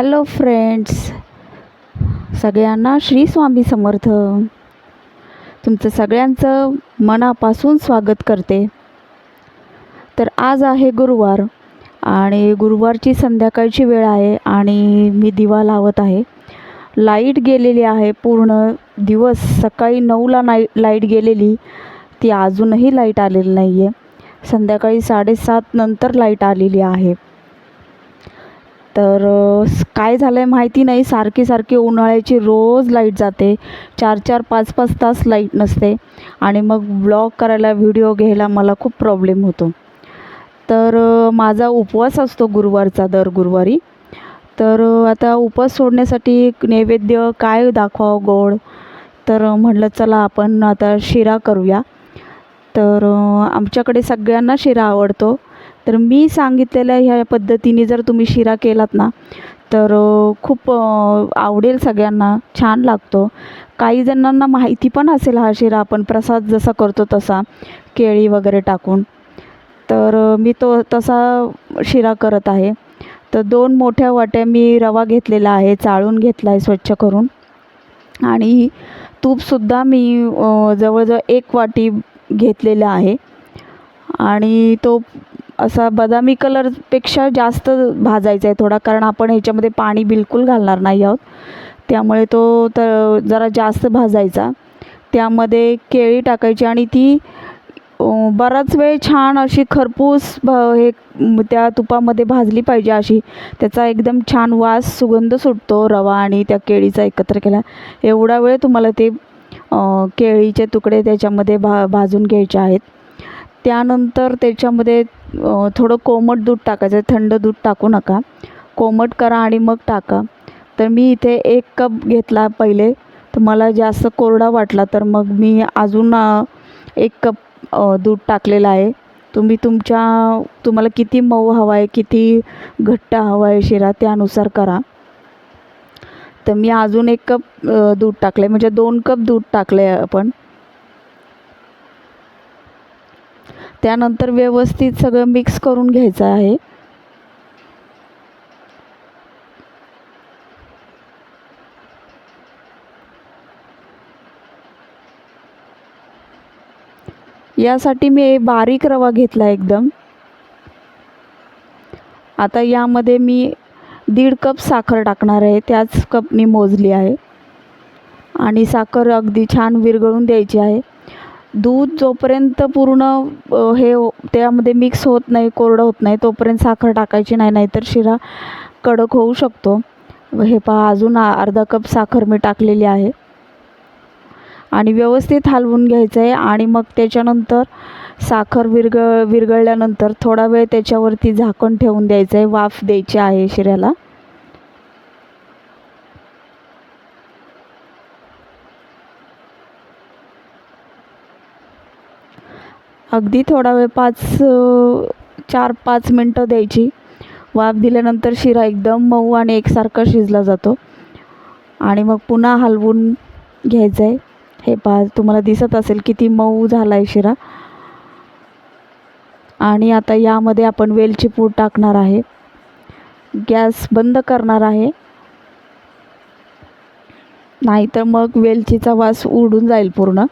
Hello friends सगळ्यांना श्री स्वामी समर्थ. तुमचं सगळ्यांचं मनापासून स्वागत करते. तर आज आहे गुरुवार आणि गुरुवारची संध्याकाळची वेळ आहे आणि मी दिवा लावत आहे. लाइट गेलेली आहे पूर्ण दिवस. सकाळी नऊला नाई लाइट गेलेली. ती अजूनही लाइट आलेली नाही आहे संध्याकाळी साडेसात नंतर लाइट आलेली आहे. तर काय झालं आहे माहिती नाही. सारखी सारखी उन्हाळ्याची रोज लाइट जाते. चार चार पाच पाच तास लाइट नसते. आणि मग ब्लॉग करायला व्हिडिओ घ्यायला मला खूप प्रॉब्लेम होतो. तर माझा उपवास असतो गुरुवारचा दर गुरुवारी. तर आता उपवास सोडण्यासाठी नैवेद्य काय दाखवावं गोड? तर म्हणलं म्हटलं चला आपण आता शिरा करूया. तर आमच्याकडे सगळ्यांना शिरा आवडतो. तर मी सांगितलेल्या ह्या पद्धतीने जर तुम्ही शिरा केलात ना तर खूप आवडेल सगळ्यांना छान लागतो. काही जणांना माहिती पण असेल हा शिरा आपण प्रसाद जसा करतो तसा केळी वगैरे टाकून. तर मी तो तसा शिरा करत आहे. तर दोन मोठ्या वाट्या मी रवा घेतलेला आहे चाळून घेतला आहे स्वच्छ करून. आणि तूपसुद्धा मी जवळजवळ एक वाटी घेतलेलं आहे. आणि तो असा बदामी कलरपेक्षा जास्त भाजायचा आहे थोडा कारण आपण ह्याच्यामध्ये पाणी बिलकुल घालणार नाही आहोत. त्यामुळे तो तर जरा जास्त भाजायचा. त्यामध्ये केळी टाकायची आणि ती बराच वेळ छान अशी खरपूस भ हे त्या तुपामध्ये भाजली पाहिजे अशी. त्याचा एकदम छान वास सुगंध सुटतो रवा आणि त्या केळीचा एकत्र केला. एवढा वेळ तुम्हाला ते केळीचे तुकडे त्याच्यामध्ये भा भाजून घ्यायचे आहेत. त्यानंतर त्याच्यामध्ये थोडं कोमट दूध टाकायचं थंड दूध टाकू नका. कोमट करा आणि मग टाका. तर मी इथे एक कप घेतला पहिले. तर मला जास्त कोरडा वाटला तर मग मी अजून एक कप दूध टाकलेलं आहे. तुम्ही तुमच्या तुम्हाला किती मऊ हवा आहे किती घट्ट हवा आहे शिरा त्यानुसार करा. तर मी अजून एक कप दूध टाकलं आहे म्हणजे दोन कप दूध टाकलं आहे आपण. त्यानंतर व्यवस्थित सगळं मिक्स करून घ्यायचं आहे. यासाठी मी बारीक रवा घेतला एकदम. आता यामध्ये मी दीड कप साखर टाकणार आहे त्याच कपनी मोजली आहे. आणि साखर अगदी छान विरघळून द्यायची आहे. दूध जोपर्यंत पूर्ण हे हो, त्यामध्ये मिक्स होत नाही कोरडं होत नाही तोपर्यंत साखर टाकायची नाही नाहीतर शिरा कडक होऊ शकतो. हे पहा अजून अर्धा कप साखर मी टाकलेली आहे. आणि व्यवस्थित हलवून घ्यायचं आहे आणि मग त्याच्यानंतर साखर विरगळ विरघळल्यानंतर थोडा वेळ त्याच्यावरती झाकण ठेवून द्यायचं आहे वाफ द्यायची आहे शिऱ्याला. अगदी थोडा वेळ पाच चार पाच मिनटं द्यायची. वाफ दिल्यानंतर शिरा एकदम मऊ आणि एकसारखा शिजला जातो. आणि मग पुन्हा हलवून घ्यायचं आहे हे पहा तुम्हाला दिसत असेल किती मऊ झाला आहे शिरा. आणि आता यामध्ये आपण वेलची पूड टाकणार आहे. गॅस बंद करणार आहे. नाहीतर मग वेलचीचा वास उडून जाईल पूर्ण.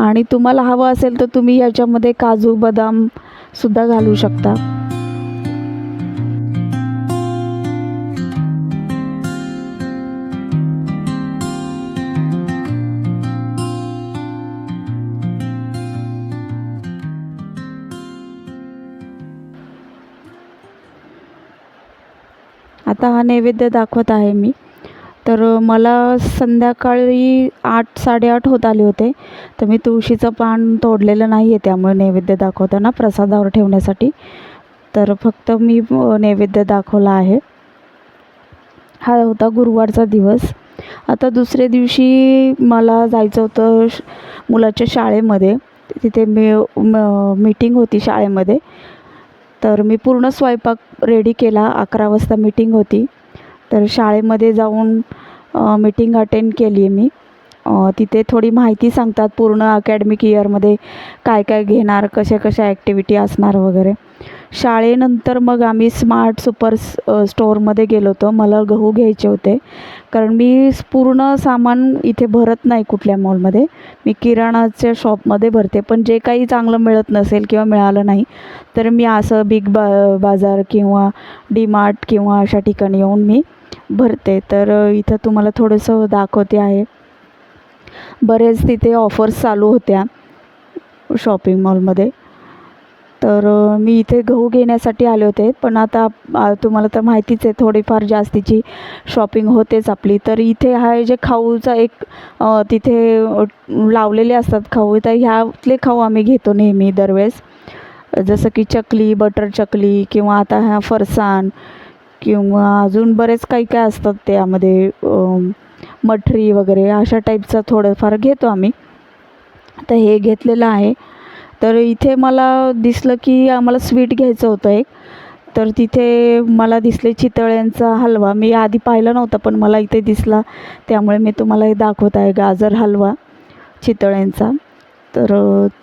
आणि तुम्हाला हवं असेल तर तुम्ही याच्यामध्ये काजू बदाम सुद्धा घालू शकता. आता हा नैवेद्य दाखवत आहे मी. तर मला संध्याकाळी आठ साडेआठ होत आले होते. तर मी तुळशीचं पान तोडलेलं नाही आहे त्यामुळे नैवेद्य दाखवताना प्रसादावर ठेवण्यासाठी. तर फक्त मी नैवेद्य दाखवला आहे. हा होता गुरुवारचा दिवस. आता दुसऱ्या दिवशी मला जायचं होतं श मुलाच्या शाळेमध्ये. तिथे मी मीटिंग होती शाळेमध्ये. तर मी पूर्ण स्वयंपाक रेडी केला. अकरा वाजता मीटिंग होती. तर शाळेमध्ये जाऊन मीटिंग अटेंड केली आहे मी. तिथे थोडी माहिती सांगतात पूर्ण अकॅडमिक इयरमध्ये काय काय घेणार कशा कशा ॲक्टिव्हिटी असणार वगैरे. शाळेनंतर मग आम्ही स्मार्ट सुपर स्टोअरमध्ये गेलो होतो. मला गहू घ्यायचे होते. कारण मी पूर्ण सामान इथे भरत नाही कुठल्या मॉलमध्ये मी किराणाच्या शॉपमध्ये भरते. पण जे काही चांगलं मिळत नसेल किंवा मिळालं नाही तर मी असं बिग बा बाजार किंवा डी मार्ट किंवा अशा ठिकाणी येऊन मी भरते. तर इथं तुम्हाला थोडंसं दाखवते आहे. बरेच तिथे ऑफर्स चालू होत्या शॉपिंग मॉलमध्ये तर मी इथे गहू घेण्यासाठी आले होते. पण आता तुम्हाला तर माहितीच आहे थोडीफार जास्तीची शॉपिंग होतेच आपली. तर इथे हा जे खाऊचा एक तिथे लावलेले असतात खाऊ. तर ह्यातले खाऊ आम्ही घेतो नेहमी दरवेळेस. जसं की चकली बटर चकली किंवा आता ह्या फरसाण किंवा अजून बरेच काही काय असतात त्यामध्ये मठरी वगैरे अशा टाईपचं थोडंफार घेतो आम्ही. तर हे घेतलेलं आहे. तर इथे मला दिसलं की आम्हाला स्वीट घ्यायचं होतं एक. तर तिथे मला दिसले चितळ्यांचा हलवा. मी आधी पाहिला नव्हता पण मला इथे दिसला. त्यामुळे मी तुम्हाला हे दाखवत आहे गाजर हलवा चितळ्यांचा. तर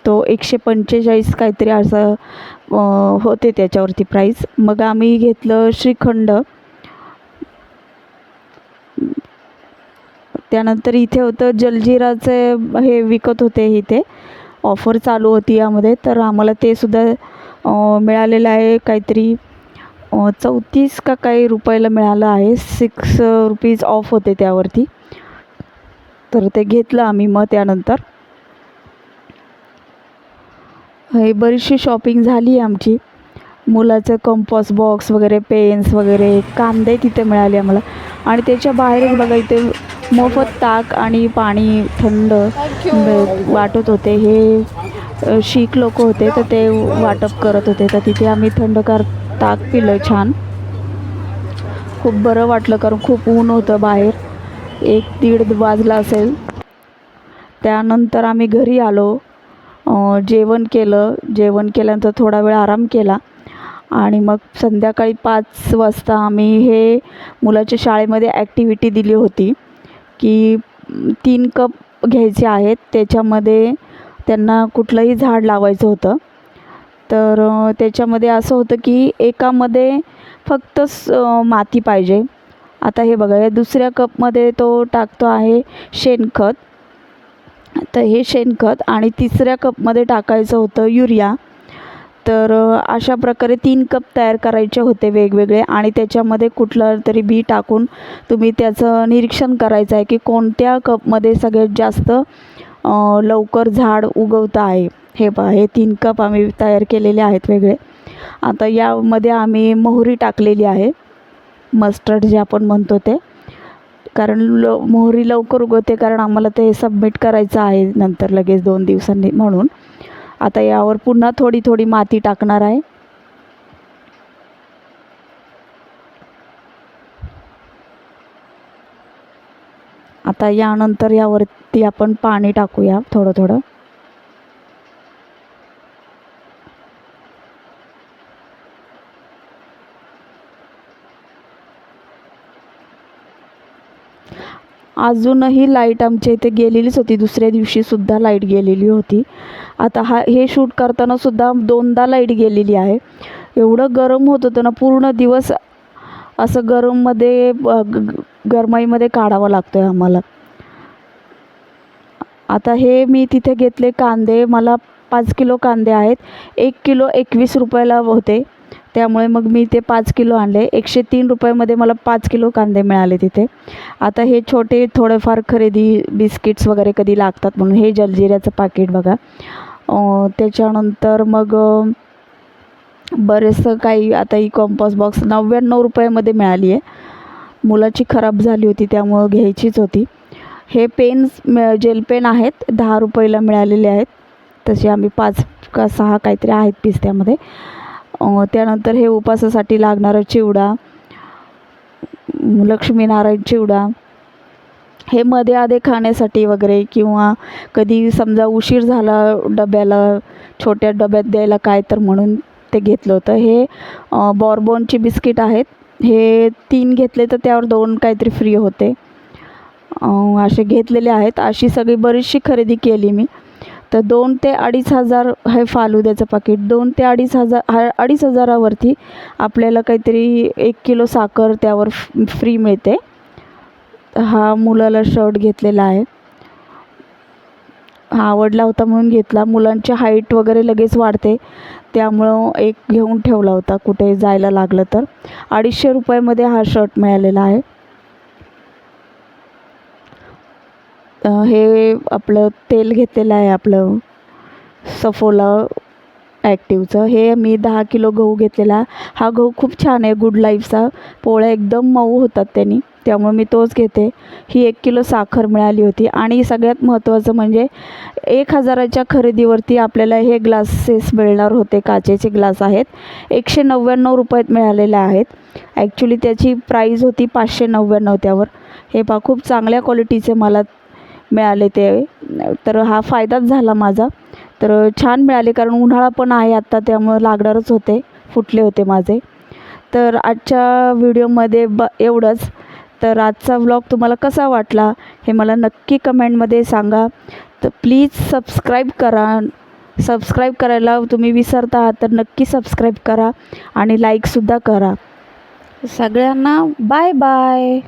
तो एकशे पंचेचाळीस काहीतरी असं होते त्याच्यावरती प्राईस मग आम्ही घेतलं श्रीखंड. त्यानंतर इथे होतं जलजिराचे हे विकत होते इथे. ऑफर चालू होती यामध्ये. तर आम्हाला ते सुद्धा मिळालेलं आहे काहीतरी चौतीस का काही रुपयाला मिळालं आहे. सिक्स रुपीज ऑफ होते त्यावरती. तर ते घेतलं आम्ही मग त्यानंतर. हे बरीचशी शॉपिंग झाली आहे आमची. मुलाचं कंपॉस बॉक्स वगैरे पेन्स वगैरे कांदे तिथे मिळाले आम्हाला. आणि त्याच्या बाहेरच बघा इथे मोफत ताक आणि पाणी थंड वाटत होते. हे शीख लोक होते तर ते वाटप करत होते. तर तिथे आम्ही थंडगार ताक पिलं छान. खूप बरं वाटलं कारण खूप ऊन होतं बाहेर. एक दीड वाजला असेल. त्यानंतर आम्ही घरी आलो. जेवण केलं. जेवण केल्यानंतर थोडा वेळ आराम केला. आणि मग संध्याकाळी पाच वाजता आम्ही हे मुलाच्या शाळेमध्ये ॲक्टिव्हिटी दिली होती की तीन कप घ्यायचे आहेत. त्याच्यामध्ये त्यांना कुठलंही झाड लावायचं होतं. तर त्याच्यामध्ये असं होतं की एकामध्ये फक्त माती पाहिजे. आता हे बघा या दुसऱ्या कपमध्ये तो टाकतो आहे शेणखत. तर हे शेणखत आणि तिसऱ्या कपमध्ये टाकायचं होतं युरिया. तर अशा प्रकारे तीन कप तयार करायचे होते वेगवेगळे आणि त्याच्यामध्ये कुठलं तरी बी टाकून तुम्ही त्याचं निरीक्षण करायचं आहे की कोणत्या कपमध्ये सगळ्यात जास्त लवकर झाड उगवतं आहे. हे पहा हे तीन कप आम्ही तयार केलेले आहेत वेगळे. आता यामध्ये आम्ही मोहरी टाकलेली आहे. मस्टर्ड जे आपण म्हणतो ते. कारण ल मोहरी लवकर उगवते कारण आम्हाला ते सबमिट करायचं आहे नंतर लगेच दोन दिवसांनी म्हणून. आता यावर पुन्हा थोडी थोडी माती टाकणार आहे. आता यानंतर यावरती आपण पाणी टाकूया थोडं थोडं. अजूनही लाइट आमच्या इथे गेलेलीच होती. दुसऱ्या दिवशीसुद्धा लाइट गेलेली होती. आता हा हे शूट करतानासुद्धा दोनदा लाइट गेलेली आहे. एवढं गरम होत होतं ना पूर्ण दिवस असं गरममध्ये ग- गरमाईमध्ये काढावं लागतं आहे आम्हाला. आता हे मी तिथे घेतले कांदे. मला पाच किलो कांदे आहेत. एक किलो एकवीस रुपयाला होते. त्यामुळे मग मी ते पाच किलो आणले. एकशे तीन रुपयामध्ये मला पाच किलो कांदे मिळाले तिथे. आता हे छोटे थोडेफार खरेदी बिस्किट्स वगैरे कधी लागतात म्हणून हे जलजिऱ्याचं पाकिट बघा. त्याच्यानंतर मग बरेचसं काही आता ही कॉम्पॉस बॉक्स नव्याण्णव रुपयामध्ये मिळाली आहे. मुलाची खराब झाली होती त्यामुळं घ्यायचीच होती. हे पेन्स जेल पेन आहेत दहा रुपयाला मिळालेले आहेत. तसे आम्ही पाच का सहा काहीतरी आहेत पीस त्यामध्ये. त्यानंतर हे उपासासाठी लागणारा चिवडा लक्ष्मीनारायण चिवडा हे मध्ये आधे खाण्यासाठी वगैरे किंवा कधी समजा उशीर झाला डब्याला छोट्या डब्यात द्यायला काय तर म्हणून ते घेतलं होतं. हे अं, बिस्किट आहेत. हे तीन घेतले तर त्यावर दोन काहीतरी फ्री होते. असे घेतलेले आहेत. अशी सगळी बरीचशी खरेदी केली मी. तर दोन ते अडीच हजार हे फालुद्याचं पाकिट दोन ते अडीच हजार हा अडीच हजारावरती आपल्याला काहीतरी एक किलो साखर त्यावर फ्री मिळते. हा मुलाला शर्ट घेतलेला आहे. हा आवडला होता म्हणून घेतला. मुलांची हाईट वगैरे लगेच वाढते. त्यामुळं एक घेऊन ठेवला होता. कुठे जायला लागलं तर. अडीचशे रुपयामध्ये हा शर्ट मिळालेला आहे. हे आपलं तेल घेतलेलं आहे आपलं सफोला ॲक्टिवचं. हे मी दहा किलो गहू घेतलेला. हा गहू खूप छान आहे गुड लाईफचा पोळ्या एकदम मऊ होतात त्यांनी त्यामुळे मी तोच घेते. ही एक किलो साखर मिळाली होती. आणि सगळ्यात महत्त्वाचं म्हणजे एक हजाराच्या खरेदीवरती आपल्याला हे ग्लासेस मिळणार होते काचेचे ग्लास आहेत. एकशे नव्याण्णव रुपयात मिळालेले आहेत. ॲक्च्युली त्याची प्राईज होती पाचशे नव्याण्णव त्यावर. हे पा खूप चांगल्या क्वालिटीचे मला मिळाले ते. तर हा फायदाच झाला माझा. तर छान मिळाले कारण उन्हाळा पण आहे आत्ता त्यामुळं लागणारच होते फुटले होते माझे. तर आजच्या व्हिडिओमध्ये ब एवढंच. तर आजचा व्लॉग तुम्हाला कसा वाटला हे मला नक्की कमेंटमध्ये सांगा. तर प्लीज सबस्क्राईब करा. सबस्क्राईब करायला तुम्ही विसरता आहात तर नक्की सबस्क्राईब करा आणि लाईकसुद्धा करा. सगळ्यांना बाय बाय.